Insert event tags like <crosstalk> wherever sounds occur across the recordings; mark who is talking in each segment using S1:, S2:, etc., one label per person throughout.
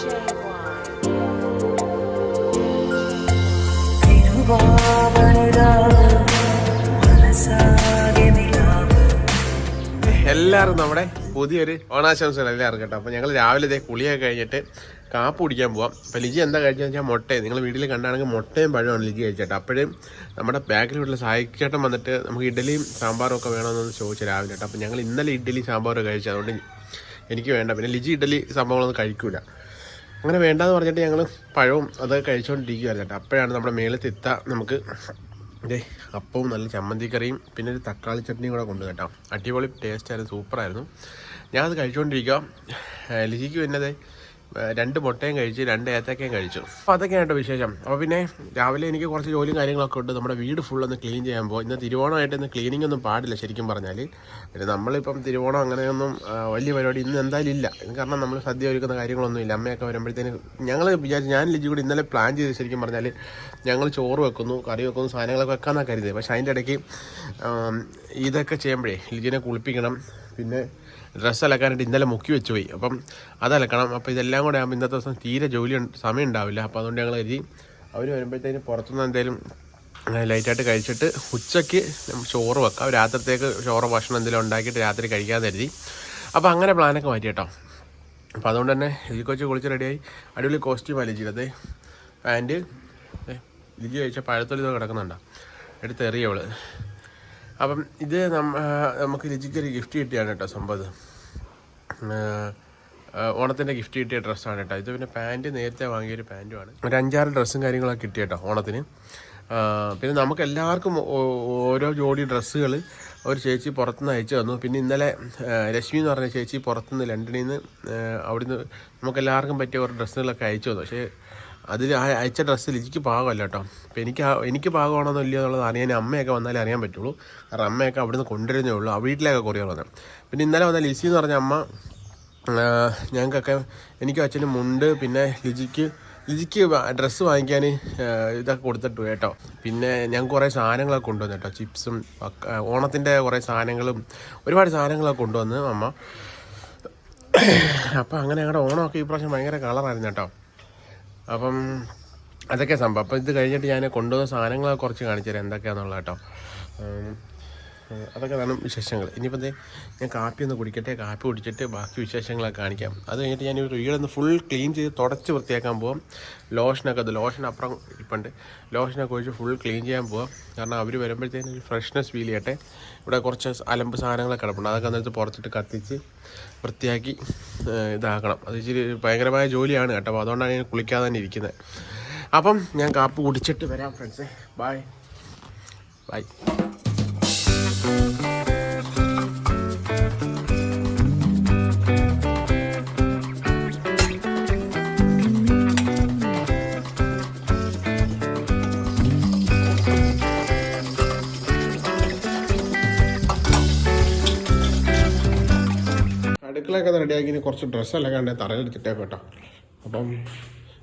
S1: എല്ലാവരും നമ്മുടെ പുതിയൊരു ഓണാശംസകൾ എല്ലാവർക്കും കേട്ടോ. അപ്പോൾ ഞങ്ങൾ രാവിലെ ഇതേ കുളിയൊക്കെ കഴിഞ്ഞിട്ട് കാപ്പ് കുടിക്കാൻ പോവാം. അപ്പോൾ ലിജി എന്താ കഴിച്ചതെന്ന് വെച്ചാൽ മുട്ടയും. നിങ്ങൾ വീട്ടിൽ കണ്ടാണെങ്കിൽ മുട്ടയും പഴമാണ് ലിജി കഴിച്ചേട്ടോ. അപ്പോഴും നമ്മുടെ ബാക്കിൽ വീട്ടിൽ സഹായിച്ചേട്ടൻ വന്നിട്ട് നമുക്ക് ഇഡ്ഡലിയും സാമ്പാറും ഒക്കെ വേണമെന്നൊന്ന് ചോദിച്ചു രാവിലെ കേട്ടോ. അപ്പോൾ ഞങ്ങൾ ഇന്നലെ ഇഡലി സാമ്പാറും കഴിച്ചു അതുകൊണ്ട് എനിക്ക് വേണ്ട. പിന്നെ ലിജി ഇഡലി സംഭവങ്ങളൊന്നും കഴിക്കൂല. അങ്ങനെ വേണ്ടാന്ന് പറഞ്ഞിട്ട് ഞങ്ങൾ പഴവും അതൊക്കെ കഴിച്ചുകൊണ്ടിരിക്കുകയായിരുന്നു കേട്ടോ. അപ്പോഴാണ് നമ്മുടെ മേളിൽ തിത്ത നമുക്ക് ഇതേ അപ്പവും നല്ല ചമ്മന്തിക്കറിയും പിന്നെ ഒരു തക്കാളി ചട്നിയും കൂടെ കൊണ്ടു കേട്ടോ. അടിപൊളി ടേസ്റ്റായിരുന്നു സൂപ്പറായിരുന്നു ഞാനത് കഴിച്ചുകൊണ്ടിരിക്കുക ലിജിക്ക് പിന്നെ ദേ, ഏഹ് രണ്ട് മുട്ടയും കഴിച്ച് രണ്ട് ഏത്തക്കയും കഴിച്ചു. അപ്പോൾ അതൊക്കെയാണ് വിശേഷം. അപ്പോൾ പിന്നെ രാവിലെ എനിക്ക് കുറച്ച് ജോലിയും കാര്യങ്ങളൊക്കെ ഉണ്ട്. നമ്മുടെ വീട് ഫുൾ ഒന്ന് ക്ലീൻ ചെയ്യാൻ പോകും ഇന്ന് തിരുവോണമായിട്ട് ഇന്ന് ക്ലീനിങ് ഒന്നും പാടില്ല ശരിക്കും പറഞ്ഞാൽ പിന്നെ നമ്മളിപ്പം തിരുവോണം അങ്ങനെയൊന്നും വലിയ പരിപാടി ഇന്ന് എന്തായാലും ഇല്ല. കാരണം നമ്മൾ സദ്യ ഒരുക്കുന്ന കാര്യങ്ങളൊന്നും ഇല്ല. അമ്മയൊക്കെ വരുമ്പോഴത്തേന് ഞങ്ങൾ വിചാരിച്ചു ഞാൻ ലിജി കൂടി ഇന്നലെ പ്ലാൻ ചെയ്ത് ശരിക്കും പറഞ്ഞാൽ ഞങ്ങൾ ചോറ് വെക്കുന്നു കറി വെക്കുന്നു സാധനങ്ങളൊക്കെ വെക്കാമെന്നാണ് കരുതിയത്. പക്ഷേ അതിന്റെ ഇടയ്ക്ക് ഇതൊക്കെ ചെയ്യുമ്പോഴേ ലിജിനെ കുളിപ്പിക്കണം പിന്നെ ഡ്രസ്സ് അലക്കാനായിട്ട് ഇന്നലെ മുക്കി വെച്ച് പോയി. അപ്പം അത് അലക്കണം അപ്പോൾ ഇതെല്ലാം കൂടെ ആകുമ്പോൾ ഇന്നത്തെ ദിവസം തീരെ ജോലി സമയം ഉണ്ടാവില്ല. അപ്പോൾ അതുകൊണ്ട് ഞങ്ങൾ കരുതി അവർ വരുമ്പോഴത്തേന് പുറത്തുനിന്ന് എന്തെങ്കിലും ലൈറ്റായിട്ട് കഴിച്ചിട്ട് ഉച്ചയ്ക്ക് ചോറ് വെക്കാം. രാത്രിത്തേക്ക് ചോറ് ഭക്ഷണം എന്തെങ്കിലും ഉണ്ടാക്കിയിട്ട് രാത്രി കഴിക്കാൻ കരുതി. അപ്പോൾ അങ്ങനെ പ്ലാനൊക്കെ മാറ്റി കേട്ടോ. അപ്പോൾ അതുകൊണ്ട് തന്നെ ലിജി കൊച്ച് കുളിച്ച് റെഡിയായി അടിപൊളി കോസ്റ്റ്യൂം ലിജിയുടെ പാന്റ് ലിജി കഴിച്ച പഴത്തൊലി കിടക്കുന്നുണ്ടോ? എടുത്ത് അപ്പം ഇത് നമുക്ക് ലിജിക്ക് ഒരു ഗിഫ്റ്റ് കിട്ടിയാണ് കേട്ടോ സംഭവം ഓണത്തിന്റെ ഗിഫ്റ്റ് കിട്ടിയ ഡ്രസ്സാണ് കേട്ടോ. ഇത് പിന്നെ പാന്റ് നേരത്തെ വാങ്ങിയൊരു പാന്റുമാണ് ഒരു അഞ്ചാറ് ഡ്രസ്സും കാര്യങ്ങളൊക്കെ കിട്ടി കേട്ടോ ഓണത്തിന്. പിന്നെ നമുക്ക് എല്ലാവർക്കും ഓരോ ജോഡി ഡ്രസ്സുകൾ ഒരു ചേച്ചി പുറത്തുനിന്ന് അയച്ചു തന്നു. പിന്നെ ഇന്നലെ രശ്മി എന്ന് പറഞ്ഞ ചേച്ചി പുറത്തുനിന്ന് ലണ്ടനിൽ നിന്ന് അവിടുന്ന് നമുക്ക് എല്ലാവർക്കും പറ്റിയ കുറേ ഡ്രസ്സുകളൊക്കെ അയച്ചു തന്നു. പക്ഷേ അതിൽ അയച്ച ഡ്രസ്സിൽ എനിക്ക് പാകമല്ല കേട്ടോ. അപ്പോൾ എനിക്ക് എനിക്ക് പാകമാണോന്നോ ഇല്ലയോ എന്നുള്ളത് അറിയാൻ അമ്മയൊക്കെ വന്നാലേ അറിയാൻ പറ്റുള്ളൂ. കാരണം അമ്മയൊക്കെ അവിടുന്ന് കൊണ്ടുവരുന്നേ ഉള്ളൂ. ആ വീട്ടിലൊക്കെ കൊറിയർ വന്നത് പിന്നെ ഇന്നലെ വന്ന ലിസി എന്ന് പറഞ്ഞ അമ്മ ഞങ്ങൾക്കൊക്കെ എനിക്കും അച്ഛനും മുണ്ട് പിന്നെ ലിജിക്ക് ലിജിക്ക് ഡ്രസ്സ് വാങ്ങിക്കാൻ ഇതൊക്കെ കൊടുത്തിട്ടു കേട്ടോ. പിന്നെ ഞാൻ കുറേ സാധനങ്ങളൊക്കെ കൊണ്ടുവന്നു കേട്ടോ. ചിപ്സും ഓണത്തിന്റെ കുറേ സാധനങ്ങളും ഒരുപാട് സാധനങ്ങളൊക്കെ കൊണ്ടുവന്ന് അമ്മ. അപ്പം അങ്ങനെ ഞങ്ങളുടെ ഓണമൊക്കെ ഈ പ്രാവശ്യം ഭയങ്കര കളറായിരുന്നു കേട്ടോ. അപ്പം അതൊക്കെ സംഭവം. അപ്പം ഇത് കഴിഞ്ഞിട്ട് ഞാൻ കൊണ്ടുവന്ന സാധനങ്ങളൊക്കെ കുറച്ച് കാണിച്ചു തരാം എന്തൊക്കെയാണെന്നുള്ളത് കേട്ടോ അതൊക്കെ വേണം വിശേഷങ്ങൾ. ഇനിയിപ്പോൾ ദേ ഞാൻ കാപ്പി ഒന്ന് കുടിക്കട്ടെ കാപ്പി കുടിച്ചിട്ട് ബാക്കി വിശേഷങ്ങളൊക്കെ കാണിക്കാം. അത് കഴിഞ്ഞിട്ട് ഞാൻ ഒരു വീടൊന്ന് ഫുൾ ക്ലീൻ ചെയ്ത് തുടച്ച് വൃത്തിയാക്കാൻ പോവാം. ലോഷനൊക്കെ അത് ലോഷൻ അപ്പുറം ഇപ്പുണ്ട്. ലോഷനൊക്കെ ഒഴിച്ച് ഫുൾ ക്ലീൻ ചെയ്യാൻ പോവാം. കാരണം അവർ വരുമ്പോഴത്തേനും ഒരു ഫ്രഷ്നെസ് ഫീൽ ചെയ്യട്ടെ. ഇവിടെ കുറച്ച് അലമ്പ് സാധനങ്ങളൊക്കെ കിടപ്പുണ്ട്. അതൊക്കെ എന്നിട്ട് പുറത്തിട്ട് കത്തിച്ച് വൃത്തിയാക്കി ഇതാക്കണം. അത് ഇച്ചിരി ഭയങ്കരമായ ജോലിയാണ് കേട്ടോ. അപ്പോൾ അതുകൊണ്ടാണ് ഞാൻ കുളിക്കാതെ തന്നെ ഇരിക്കുന്നത് അപ്പം ഞാൻ കാപ്പ് കുടിച്ചിട്ട് വരാം ഫ്രണ്ട്സ് ബായ് ബൈ അടുക്കളയൊക്കെ റെഡിയാക്കി കുറച്ച് ഡ്രസ്സെല്ലാം കണ്ടേ കേട്ടോ അപ്പം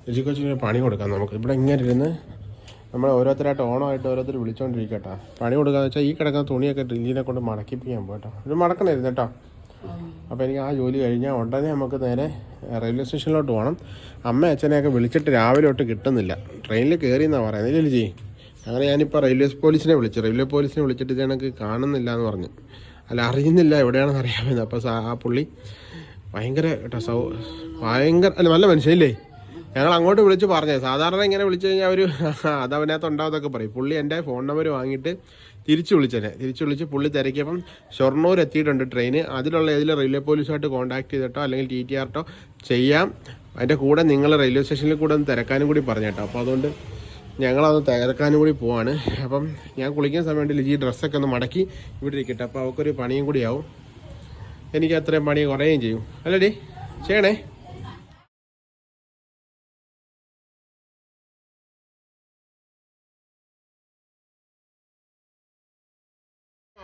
S1: രുചി കൊച്ചിന് പണി കൊടുക്കാം നമുക്ക്. ഇവിടെ ഇങ്ങനെ ഇരുന്ന് നമ്മൾ ഓരോരുത്തരായിട്ട് ഓണമായിട്ട് ഓരോരുത്തർ വിളിച്ചോണ്ടിരിക്കട്ടോ. പണി കൊടുക്കാന്ന് വെച്ചാൽ ഈ കിടക്കുന്ന തുണിയൊക്കെ ഡ്രില്ലിനെ കൊണ്ട് മടക്കിപ്പിക്കാൻ പോകട്ടോ ഇത് മടക്കണമായിരുന്നു കേട്ടോ. അപ്പോൾ എനിക്ക് ആ ജോലി കഴിഞ്ഞാൽ ഉടനെ നമുക്ക് നേരെ റെയിൽവേ സ്റ്റേഷനിലോട്ട് പോകണം അമ്മ അച്ഛനെയൊക്കെ വിളിച്ചിട്ട് രാവിലെ തൊട്ട് കിട്ടുന്നില്ല. ട്രെയിനിൽ കയറി എന്നാണ് പറയുന്നത് ഇല്ലേ ലിജി? അങ്ങനെ ഞാനിപ്പോൾ റെയിൽവേ പോലീസിനെ വിളിച്ചു. റെയിൽവേ പോലീസിനെ വിളിച്ചിട്ട് ഇത് എനിക്ക് കാണുന്നില്ല എന്ന് പറഞ്ഞു. അല്ല അറിയുന്നില്ല എവിടെയാണെന്ന് അറിയാമെന്ന് അപ്പോൾ ആ പുള്ളി ഭയങ്കര കേട്ടോ സൗ ഭയങ്കര അല്ല നല്ല മനുഷ്യല്ലേ ഞങ്ങൾ അങ്ങോട്ട് വിളിച്ച് പറഞ്ഞേ. സാധാരണ ഇങ്ങനെ വിളിച്ചു കഴിഞ്ഞാൽ അവർ <laughs> അത് അവനകത്ത് ഉണ്ടാവുന്നതൊക്കെ പറയും. പുള്ളി എന്റെ ഫോൺ നമ്പർ വാങ്ങിയിട്ട് തിരിച്ചു വിളിച്ചെന്നെ തിരിച്ചു വിളിച്ച് പുള്ളി തിരക്കിയപ്പം ഷൊർണൂർ എത്തിയിട്ടുണ്ട് ട്രെയിന് അതിലുള്ള ഏതെങ്കിലും റെയിൽവേ പോലീസുമായിട്ട് കോൺടാക്ട് ചെയ്തിട്ടോ അല്ലെങ്കിൽ ടി ടി ആർട്ടോ ചെയ്യാം. അതിന്റെ കൂടെ നിങ്ങൾ റെയിൽവേ സ്റ്റേഷനിൽ കൂടെ ഒന്ന് തിരക്കാനും കൂടി പറഞ്ഞു കേട്ടോ അപ്പോൾ അതുകൊണ്ട് ഞങ്ങളത് തിരക്കാനും കൂടി പോവാണ്. അപ്പം ഞാൻ കുളിക്കുന്ന സമയത്ത് ലിജി ഡ്രസ്സൊക്കെ ഒന്ന് മടക്കി ഇവിടെ ഇരിക്കട്ടെ അപ്പോൾ അവൾക്കൊരു പണിയും കൂടിയാവും എനിക്ക് അത്രയും പണി കുറയുകയും ചെയ്യും. അല്ലേ ചെയ്യണേ.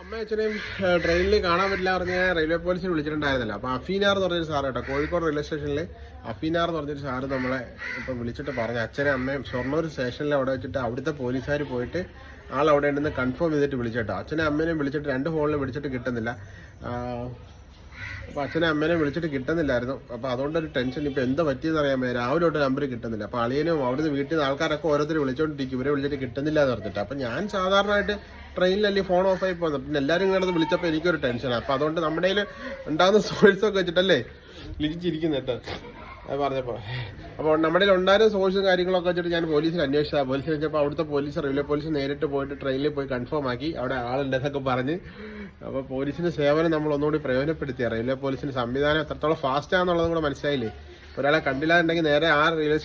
S1: അമ്മ അച്ഛനെയും ട്രെയിനിൽ കാണാൻ പറ്റില്ല പറഞ്ഞ റെയിൽവേ പോലീസിനെ വിളിച്ചിട്ടുണ്ടായിരുന്നല്ലോ. അപ്പോൾ അഫീനാർ എന്ന് പറഞ്ഞൊരു സാറ് കേട്ടോ കോഴിക്കോട് റെയിൽവേ സ്റ്റേഷനിൽ അഫീനാർ എന്ന് പറഞ്ഞൊരു സാറ് നമ്മളെ ഇപ്പം വിളിച്ചിട്ട് പറഞ്ഞു. അച്ഛനെ അമ്മയും ഷൊർണൂർ സ്റ്റേഷനിൽ അവിടെ വെച്ചിട്ട് അവിടുത്തെ പോലീസുകാർ പോയിട്ട് ആൾ അവിടെ ഉണ്ടെന്ന് കൺഫേം ചെയ്തിട്ട് വിളിച്ചിട്ടോ അച്ഛനെ അമ്മേനെയും വിളിച്ചിട്ട് രണ്ട് ഫോണിലും വിളിച്ചിട്ട് കിട്ടുന്നില്ല. ആ, അപ്പോൾ അച്ഛനെ അമ്മേനെ വിളിച്ചിട്ട് കിട്ടുന്നില്ലായിരുന്നു. അപ്പൊ അതുകൊണ്ട് ഒരു ടെൻഷൻ. ഇപ്പോൾ എന്താ പറ്റിയെന്ന് അറിയാൻ മേലെ രാവിലെ തൊട്ട് നമ്പർ കിട്ടുന്നില്ല. അപ്പോൾ അളിയനും അവിടുന്ന് വീട്ടിൽ നിന്ന് ആൾക്കാരൊക്കെ ഓരോരുത്തർ വിളിച്ചോണ്ടിരിക്കും. ഇവരെ വിളിച്ചിട്ട് കിട്ടുന്നില്ല എന്ന് പറഞ്ഞിട്ട്. അപ്പോൾ ഞാൻ സാധാരണയായിട്ട് ട്രെയിനിലല്ലേ ഫോൺ ഓഫ് ആയി പോകുന്നത് പിന്നെ എല്ലാവരും ഇങ്ങനെ വിളിച്ചപ്പോൾ എനിക്കൊരു ടെൻഷനാണ് അപ്പോൾ അതുകൊണ്ട് നമ്മുടെ കയ്യിൽ ഉണ്ടാകുന്ന സോഴ്സൊക്കെ വെച്ചിട്ടല്ലേ ലിരിച്ചിരിക്കുന്നത് കേട്ടോ. അത് പറഞ്ഞപ്പോൾ അപ്പോൾ നമ്മുടെ ഉണ്ടായിരുന്ന സോഴ്സും കാര്യങ്ങളൊക്കെ വെച്ചിട്ട് ഞാൻ പോലീസിൽ അന്വേഷിച്ചതാണ് പോലീസിൽ വെച്ചപ്പോൾ അവിടുത്തെ പോലീസ് റെയിൽവേ പോലീസ് നേരിട്ട് പോയിട്ട് ട്രെയിനിൽ പോയി കൺഫേം ആക്കി. അവിടെ ആളുണ്ടെന്നൊക്കെ പറഞ്ഞ്. അപ്പോൾ പോലീസിന്റെ സേവനം നമ്മൾ ഒന്നുകൂടി പ്രയോജനപ്പെടുത്തിയ റെയിൽവേ പോലീസിന്റെ സംവിധാനം എത്രത്തോളം ഫാസ്റ്റ് ആണെന്നുള്ളതും കൂടെ മനസ്സിലായില്ലേ? ഒരാളെ കണ്ടില്ലാന്നുണ്ടെങ്കിൽ നേരെ ആ റെയിൽവേ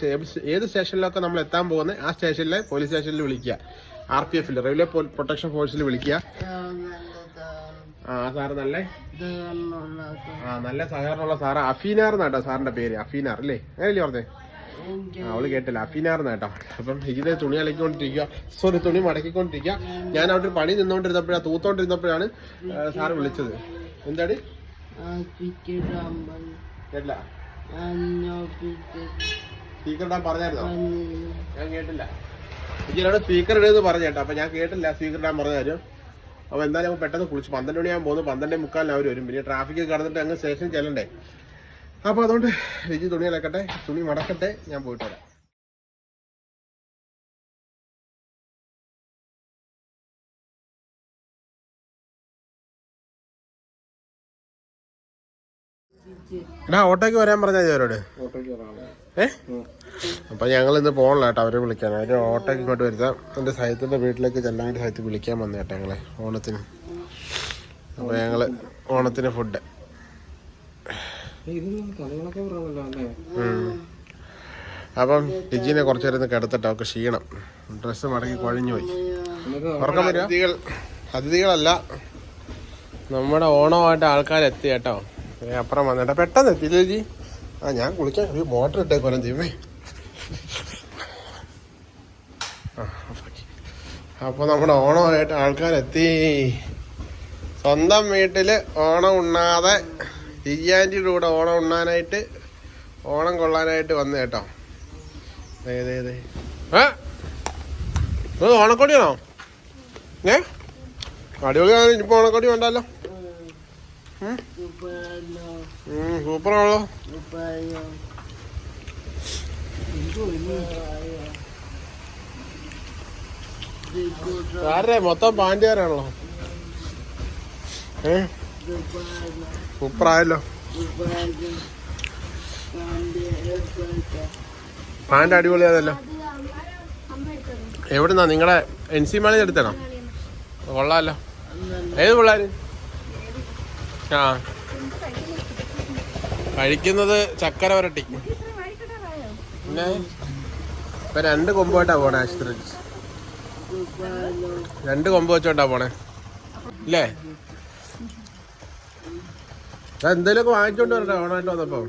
S1: ഏത് സ്റ്റേഷനിലൊക്കെ നമ്മൾ എത്താൻ പോകുന്നത് ആ സ്റ്റേഷനിലെ പോലീസ് സ്റ്റേഷനിൽ വിളിക്കുക ആർ പി എഫിൽ റെയിൽവേ പ്രൊട്ടക്ഷൻ ഫോഴ്സിൽ വിളിക്കുക. ആ സാറ് നല്ല ആ നല്ല സഹകരണമുള്ള സാറ്. അഫീനാർ എന്നാട്ടോ സാറിന്റെ പേര്. അഫീനാർ അല്ലേ? അങ്ങനെയല്ലേ പറഞ്ഞേ? ആ, അവൾ കേട്ടില്ല. അഫീനാർ എന്നാട്ടോ അപ്പം ഇതിനെ തുണി അലക്കിക്കൊണ്ടിരിക്കുക. സോറി തുണി മടക്കിക്കൊണ്ടിരിക്കുക. ഞാൻ അവിടെ ഒരു പണി നിന്നോണ്ടിരുന്നപ്പോഴാണ് തൂത്തോണ്ടിരുന്നപ്പോഴാണ് സാറ് വിളിച്ചത്. എന്താണ്? കേട്ടില്ല. സ്പീക്കർ പറഞ്ഞായിരുന്നോ? ഞാൻ കേട്ടില്ല. ഇതിനോട് സ്പീക്കർ ഇടുന്നത് പറഞ്ഞു കേട്ടോ. അപ്പൊ ഞാൻ കേട്ടില്ല. സ്പീക്കർ ഇടാൻ പറഞ്ഞ കാര്യം. അപ്പൊ എന്തായാലും നമുക്ക് പെട്ടെന്ന് കുളിച്ച് പന്ത്രണ്ട് മണിയാകുമ്പോൾ പോകുന്നു. പന്ത്രണ്ടേ മുക്കാലിന് അവർ വരും. പിന്നെ ട്രാഫിക്ക് കടന്നിട്ട് അങ്ങ് സ്റ്റേഷൻ ചെല്ലണ്ടേ? അപ്പൊ അതുകൊണ്ട് രുചി തുണി അലക്കട്ടെ. തുണി മടക്കട്ടെ. ഞാൻ പോയിട്ട് വരാം. എടാ ഓട്ടോയ്ക്ക് വരാൻ പറഞ്ഞാൽ അവരോട്. ഏ? അപ്പൊ ഞങ്ങൾ ഇന്ന് പോകണില്ല കേട്ടോ അവരെ വിളിക്കാൻ. അവർ ഓട്ടോ ഇങ്ങോട്ട് വരുത്താം എന്റെ സഹിത്തിന്റെ വീട്ടിലേക്ക് ചെല്ലാണ്ട് സഹിത്ത് വിളിക്കാൻ വന്നു കേട്ടോ ഞങ്ങളെ ഓണത്തിന്. അപ്പോൾ ഞങ്ങൾ ഓണത്തിന് ഫുഡ് അപ്പം ലിജിനെ കുറച്ചു നേരം കിടത്തിട്ട് അവർക്ക് ക്ഷീണം. ഡ്രസ്സ് മടക്കി കുഴഞ്ഞു പോയി. ഉറക്കം അതിഥികൾ അതിഥികളല്ല നമ്മുടെ ഓണമായിട്ട് ആൾക്കാർ എത്തി കേട്ടോ. അപ്പുറം വന്നിട്ട്. പെട്ടെന്ന് എത്തിയില്ലേ ജി ആ ഞാൻ കുളിക്കാൻ മോട്ടർ ഇട്ടേക്കോരം ചെയ്യുമേ അപ്പോൾ നമ്മുടെ ഓണമായിട്ട് ആൾക്കാരെത്തി. സ്വന്തം വീട്ടിൽ ഓണം ഉണ്ണാതെ ലിജിയാന്റിയുടെ കൂടെ ഓണം ഉണ്ണാനായിട്ട് ഓണം കൊള്ളാനായിട്ട് വന്നു കേട്ടോ. ദേ, ദേ. ഏ? ഇത് ഓണക്കോടിയാണോ ഏ? അടിപൊളിയാണ് ഇനിയിപ്പോൾ ഓണക്കോടി വേണ്ടല്ലോ. സൂപ്പറാണല്ലോ. ആരുടെ മൊത്തം പാണ്ഡ്യാരാണല്ലോ ഏ? സൂപ്പറായല്ലോ പാന്റ് അടിപൊളിയാണല്ലോ എവിടുന്നാ? നിങ്ങളെ എൻ സി മാളിൽ എടുത്തണോ കൊള്ളാമല്ലോ ഏത് പിള്ളേര്? ആ. കഴിക്കുന്നത് ചക്കര വരട്ടി പിന്നെ ഇപ്പൊ രണ്ട് കൊമ്പോട്ടാ പോണേ ആശുപത്രി രണ്ട് കൊമ്പ് വെച്ചോണ്ടാ പോണേ. ഇല്ലേ? എന്തേലൊക്കെ വാങ്ങിച്ചോണ്ട് വരട്ടെ ഓണായിട്ട് വന്നപ്പോ.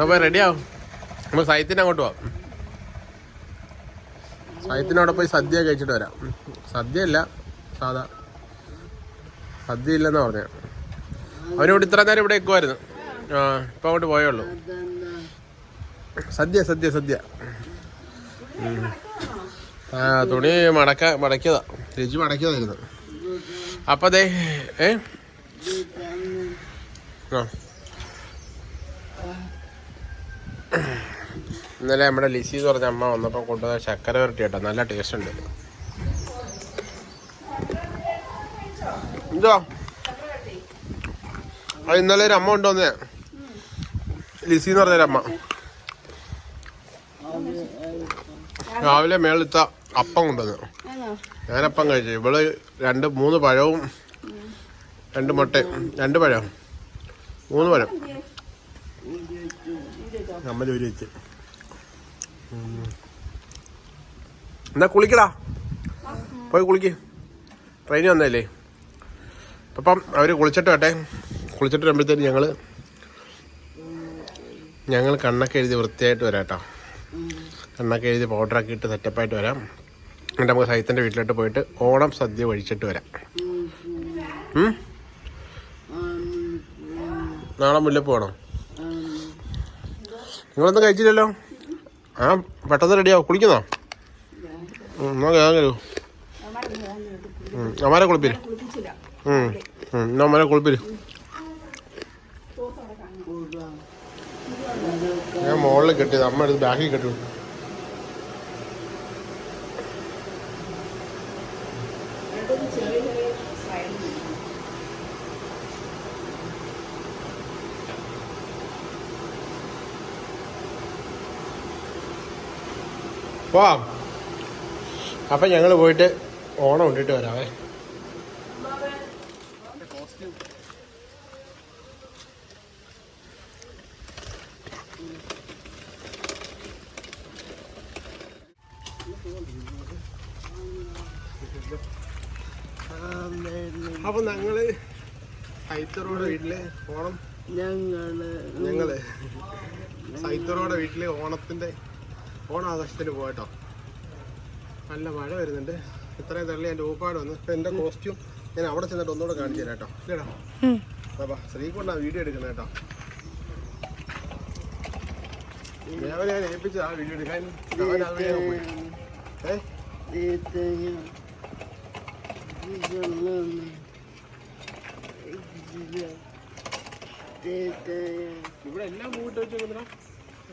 S1: അപ്പൊ റെഡിയാവും നമ്മൾ സൈത്തിന് അങ്ങോട്ട് പോവാം. സൈത്തിനവിടെ പോയി സദ്യ കഴിച്ചിട്ട് വരാം. സദ്യ ഇല്ല സാധാ. സദ്യ ഇല്ലെന്ന് പറഞ്ഞ. അവനോട് ഇത്ര നേരം ഇവിടെ എക്കുമായിരുന്നു ആ ഇപ്പൊ അങ്ങോട്ട് പോയുള്ളൂ സദ്യ സദ്യ സദ്യ. ആ തുണി മടക്ക മടക്കിയതാ. രുചി മടക്കിയതായിരുന്നു. അപ്പൊ അതെ ഏ? ആ. ഇന്നലെ നമ്മുടെ ലിസി എന്ന് പറഞ്ഞ അമ്മ വന്നപ്പോൾ കൊണ്ടുവന്ന ശർക്കര വരട്ടി കേട്ടോ. നല്ല ടേസ്റ്റ് ഉണ്ട്. എന്തോ അത് ഇന്നലെ ഒരു അമ്മ കൊണ്ടുവന്നേ. ലിസി എന്ന് പറഞ്ഞൊരമ്മ രാവിലെ മേളിത്ത അപ്പം കൊണ്ടുവന്നു. ഞാനപ്പം കഴിച്ചു. ഇവൾ രണ്ട് മൂന്ന് പഴവും രണ്ട് മുട്ടയും രണ്ട് പഴം. മൂന്ന് പഴം. നമ്മൾ ഒരു വെച്ച്. എന്നാ കുളിക്കടാ. പോയി കുളിക്ക്. ട്രെയിനിൽ വന്നല്ലേ അപ്പം അവർ കുളിച്ചിട്ട് വട്ടെ കുളിച്ചിട്ട് വരുമ്പോഴത്തേന് ഞങ്ങൾ ഞങ്ങൾ കണ്ണൊക്കെ എഴുതി വൃത്തിയായിട്ട് വരാം കേട്ടോ കണ്ണൊക്കെ എഴുതി പൗഡറൊക്കെ ഇട്ട് സെറ്റപ്പായിട്ട് വരാം. എന്നിട്ട് നമുക്ക് സൈത്തിന്റെ വീട്ടിലോട്ട് പോയിട്ട് ഓണം സദ്യ കഴിച്ചിട്ട് വരാം? നാളെ മുല്ലപ്പ് വേണം നിങ്ങളൊന്നും കഴിച്ചില്ലല്ലോ? ആ പെട്ടെന്ന് റെഡിയാവും കുളിക്കുന്നോ? എന്നാ ഞാൻ അമ്മാരെ കുളിപ്പിര്. എന്നാ അമ്മാരെ കുളിപ്പിര്. ഞാൻ മുകളിൽ കെട്ടിയത്. അമ്മ എടുത്ത് ബാക്കിൽ കെട്ടി പോവാം അപ്പൊ ഞങ്ങൾ പോയിട്ട് ഓണം ഇട്ടിട്ട് വരാവേ. അപ്പൊ ഞങ്ങൾ സൈത്തറോടെ വീട്ടിൽ ഓണം.
S2: ഞങ്ങൾ
S1: ഞങ്ങൾ സൈത്തറോടെ വീട്ടിൽ ഓണത്തിന്റെ ഓണാഘോഷത്തിന് പോയിട്ടോ നല്ല മഴ വരുന്നുണ്ട്. ഇത്രയും തള്ളി എന്റെ ഊപ്പാട് വന്ന്. ഇപ്പൊ എന്റെ കോസ്റ്റ്യൂം ഞാൻ അവിടെ ചെന്നിട്ട് ഒന്നുകൂടെ കാണിച്ചു തരാം കേട്ടോ ഇല്ലടാ അപ്പാ ശ്രീകൊണ്ടാ വീഡിയോ എടുക്കുന്നത് കേട്ടോ. ദേവനെ ഞാൻ ഏൽപ്പിച്ചത് ആ വീഡിയോ എടുക്കാൻ. ഏ? ഇവിടെ എല്ലാം പൂവിട്ട് വെച്ചേക്കുന്നില്ല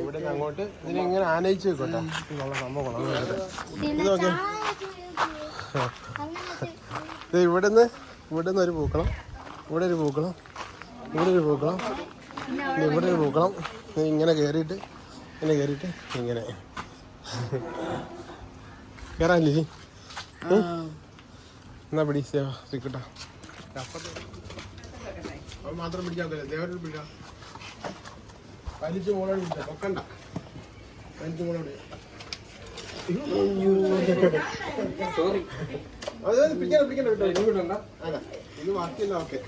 S1: ഇവിടെ നിന്ന് അങ്ങോട്ട് ഇതിനെ ഇങ്ങനെ ആനയിച്ച് വെക്കട്ടെ. ഇതുള്ള സംഭവം ഇവിടുന്ന് ഇവിടുന്ന് ഒരു പൂക്കളം. ഇവിടെ ഒരു പൂക്കളം. ഇവിടെ ഒരു പൂക്കളം. ഇവിടെ ഒരു പൂക്കളം. ഇങ്ങനെ കയറിയിട്ട് ഇങ്ങനെ കയറിയിട്ട് ഇങ്ങനെ. കയറാനില്ലേ എന്നാ പിടി സേവ സിക്കട്ടാ മാത്രം പിടിക്കാൻ ദേവരോട് പിടിക്കാം വലിച്ചു മോളോട് പിടിച്ച പൊക്കണ്ട. പതിനഞ്ച് മോളോട്. അതെ പിടിക്കണം പിടിക്കണം അല്ല ഇത് ബാക്കിയല്ല ഓക്കെ.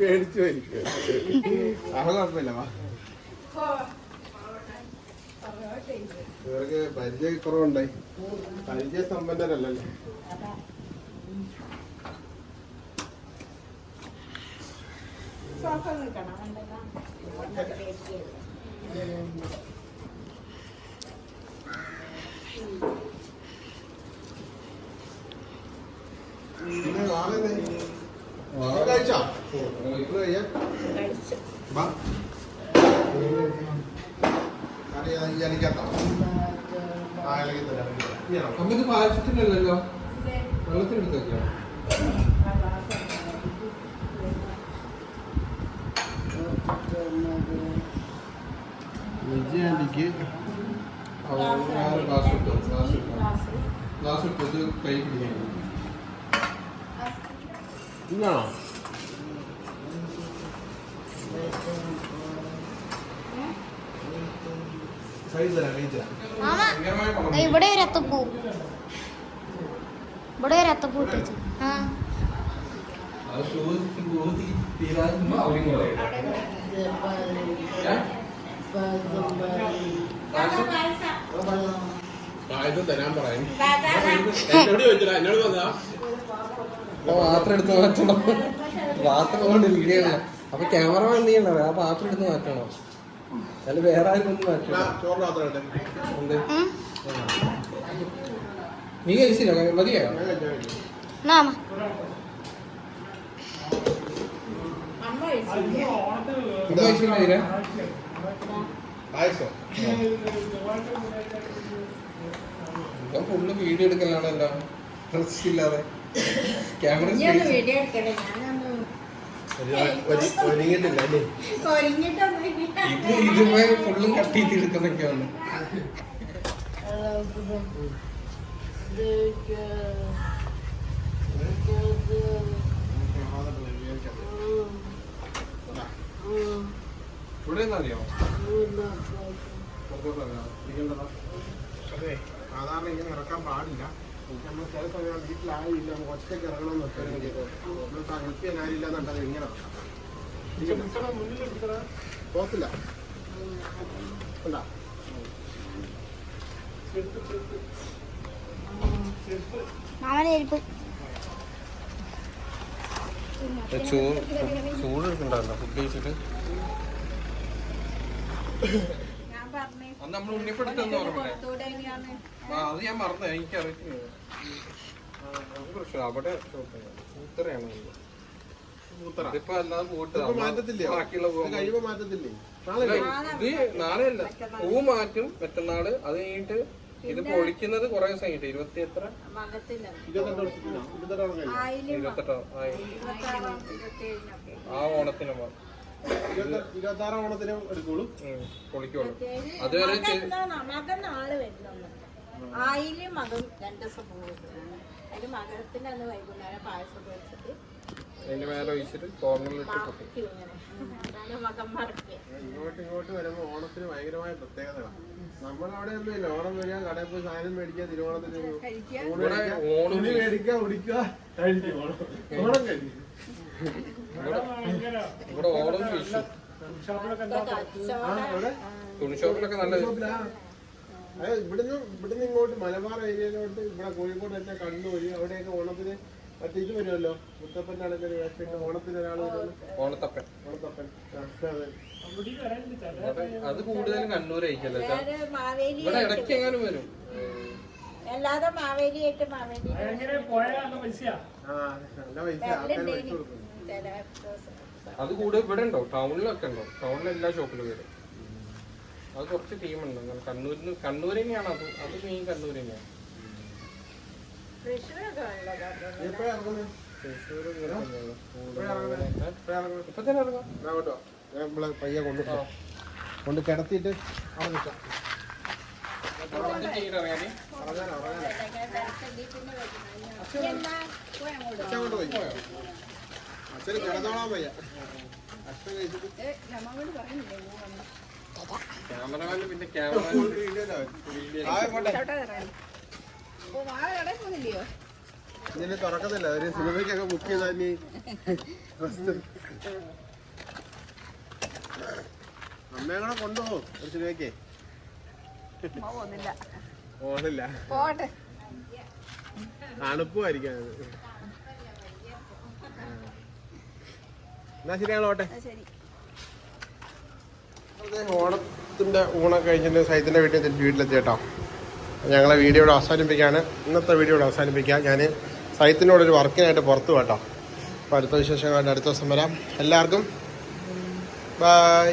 S1: പേടിച്ചു പോയിരിക്കും അത് കുഴപ്പമില്ല വാ. ഇവർക്ക് പരിചയക്കുറവുണ്ടായി പരിചയ സമ്പന്നരല്ലല്ലോ? പിന്നെ നാളെ എന്ത്? നാളെ കഴിച്ചോ? കഴിയാ? വാ. കറി ഈ ഇലക്കകത്തോ? ആ, ഇലക്കകത്ത് തരാം. ഇനിയാണോ?
S3: അമ്മ ഇത് പാലിച്ചിട്ടില്ലല്ലോ വെള്ളത്തിനെടുത്ത് വെക്കാം
S1: വിജയാന്റിക്ക്
S3: ഗ്ലാസ് ഇട്ടു. ഗ്ലാസ് ഇട്ടു. ഗ്ലാസ് ഇട്ടത് കൈ പിടിക്കാൻ
S1: ഇന്നാണോ?
S4: ഇവിടെ ഒരു അത്തപ്പൂ. ഇവിടെ ഒരു അത്തപ്പൂ ഇട്ടു ആ.
S1: തരാൻ പറയാം എന്നോട് ചോദിച്ചില്ല എന്നോട് വന്നതാ
S3: പാത്രം എടുത്ത് മാറ്റണം. പാത്രം കൊണ്ട് വീഡിയോ അപ്പൊ ക്യാമറ എന്ത് ചെയ്യണം ആ പാത്രം എടുത്ത് മാറ്റണം. അല്ല വേറെ ആരും ഒന്നും മാറ്റണം. നീ കഴിച്ചില്ല മതിയോ
S1: ഞാൻ കഴിച്ചു, കഴിച്ചു.
S4: എന്നാ മാമ
S3: ഇത് കഴിച്ചില്ല ഇതിനെ
S1: പായസം
S3: ഇപ്പൊ ഫുള്ള് വീഡിയോ ഇല്ലാതെ. ക്യാമറ
S1: അല്ലേ?
S3: ഇത് ഇതുപോലെ ഫുള്ളും കട്ട് ചെയ്ത് എടുക്കുന്നൊക്കെയാണ്. ഇവിടെ നിന്ന് അറിയാമോ പുറത്തോട്ട് ഇരിക്കേണ്ടതാ
S1: അതെ സാധാരണ ഇങ്ങനെ ഇറക്കാൻ പാടില്ല. നമ്മൾ ചില സമയം വീട്ടിലായില്ല നമുക്ക് ഒറ്റയ്ക്ക് ഇറങ്ങണമെന്ന് വെച്ചാൽ നമ്മൾ ഹെൽപ്പ് ചെയ്യാൻ ആരില്ല എന്നുണ്ടെങ്കിൽ ഇങ്ങനെ പോകത്തില്ല ഉണ്ടാ
S4: മാമനെ ഇരിപ്പ്
S3: ചൂട് ചൂട് എടുക്കണ്ടായിരുന്നോ ഫുഡ് കഴിച്ചിട്ട്? അന്ന് നമ്മൾ ഉണ്ണിപ്പെടുത്തെന്ന് അത് ഞാൻ മറന്നു എനിക്ക് അറിയില്ല പ്രശ്നം. അവിടെ ഉത്തരയാണ് ഇതിപ്പോ അല്ലാതെ പോയിട്ട് ബാക്കിയുള്ള
S1: മാറ്റത്തില്ലേ? നാളെ
S3: അല്ല. നാളെയല്ല പൂ മാറ്റും മറ്റന്നാൾ. അത് കഴിഞ്ഞിട്ട് ഇത് പൊളിക്കുന്നത് കുറെ ദിവസം കഴിഞ്ഞിട്ട് ഇരുപത്തി എത്ര ആ ഓണത്തിന്
S1: ഇരുപത്താറാം ഓണത്തിന് എടുക്കുള്ളൂ
S3: പൊളിക്കുള്ളൂ അതുവരെ ചെ-
S5: മകൻ നാൾ വരുന്നു ആയിൽ മകൻ? രണ്ടു ദിവസം പോകും അതിന് മകരത്തിന്റെ അന്ന് വൈകുന്നേരം പായസം വെച്ചിട്ട്
S3: അതിന്റെ മേലെ ഒഴിച്ചിട്ട് കോർണറിലിട്ട് പൊട്ടി
S1: ഇങ്ങോട്ട് ഇങ്ങോട്ട് വരുമ്പോ ഓണത്തിന് ഭയങ്കരമായ പ്രത്യേകതകളാണ്. നമ്മളവിടെ ഒന്നുമില്ല ഓണം വരിക കടയിൽ പോയി സാധനം മേടിക്കുക തിരുവോണത്തിന് ഊണ്
S3: ഇവിടെ ഓണം
S1: തുണി മേടിക്കുക ഉടിക്കുക കഴിക്കുക ഓണം. ഓണം കഴിക്കും
S3: ഇവിടെ ഓണം വിഷു തുണി ഷോപ്പിലൊക്കെ നല്ല.
S1: ഇവിടുന്ന് ഇവിടുന്ന് ഇങ്ങോട്ട് മലബാർ ഏരിയയിലോട്ട് ഇവിടെ കോഴിക്കോട് തന്നെ കണ്ണൂര് അവിടെയൊക്കെ ഓണത്തിന് മറ്റേ ഇത് വരുമല്ലോ. ഓണത്തിന് ഒരാൾ
S3: ഓണത്തപ്പൻ.
S1: ഓണത്തപ്പൻ. അതെ.
S3: കൂടുതലും കണ്ണൂരായിരിക്കല്ലോ ഇവിടെ ഇടയ്ക്ക് എങ്ങാനും വരും.
S5: അല്ലാതെ മാവേലി ആയിട്ട് മാവേലി
S3: അത് കൂടുതൽ ഇവിടെ ഉണ്ടോ? ടൗണിലൊക്കെ ഉണ്ടോ? ടൗണിൽ എല്ലാ ഷോപ്പിലും വരും. അത് കുറച്ച് ടീമുണ്ട് ഉണ്ട്. കണ്ണൂരിന് കണ്ണൂർ തന്നെയാണ് അത്. അത് മെയിൻ കണ്ണൂർ തന്നെയാണ്.
S1: നമ്മളെ പയ്യെ കൊണ്ടുപോ കൊണ്ട് കിടത്തിയിട്ട് അവിടെ നിൽക്കാം അച്ഛന് കിടന്നോളാൻ വയ്യ അച്ഛൻ കഴിച്ചിട്ട്
S3: ക്യാമറമാന് പിന്നെ ക്യാമറ
S1: ഇതിന് തുറക്കത്തില്ല. ഒരു സിനിമയ്ക്കൊക്കെ ബുക്ക് ചെയ്താൽ ഇനി. അമ്മയെ കൂടെ കൊണ്ടുപോകും ഒരു സിനിമയ്ക്ക്.
S5: പോട്ടെ.
S1: തണുപ്പുമായിരിക്കും അത്. എന്നാ ശരി ഞങ്ങൾ ഓട്ടെ ഓണത്തിന്റെ ഊണൊക്കെ കഴിഞ്ഞിട്ട് സൈത്തിന്റെ വീട്ടിൽ വീട്ടിലെത്തി കേട്ടോ. ഞങ്ങളെ വീഡിയോയുടെ അവസാനിപ്പിക്കുകയാണ്. ഇന്നത്തെ വീഡിയോയുടെ അവസാനിപ്പിക്കുക. ഞാൻ സൈത്തിനോടൊരു വർക്കിനായിട്ട് പുറത്തു കേട്ടോ. അപ്പോൾ അടുത്ത വിശേഷങ്ങളായിട്ട് അടുത്ത ദിവസം വരാം. എല്ലാവർക്കും ബൈ.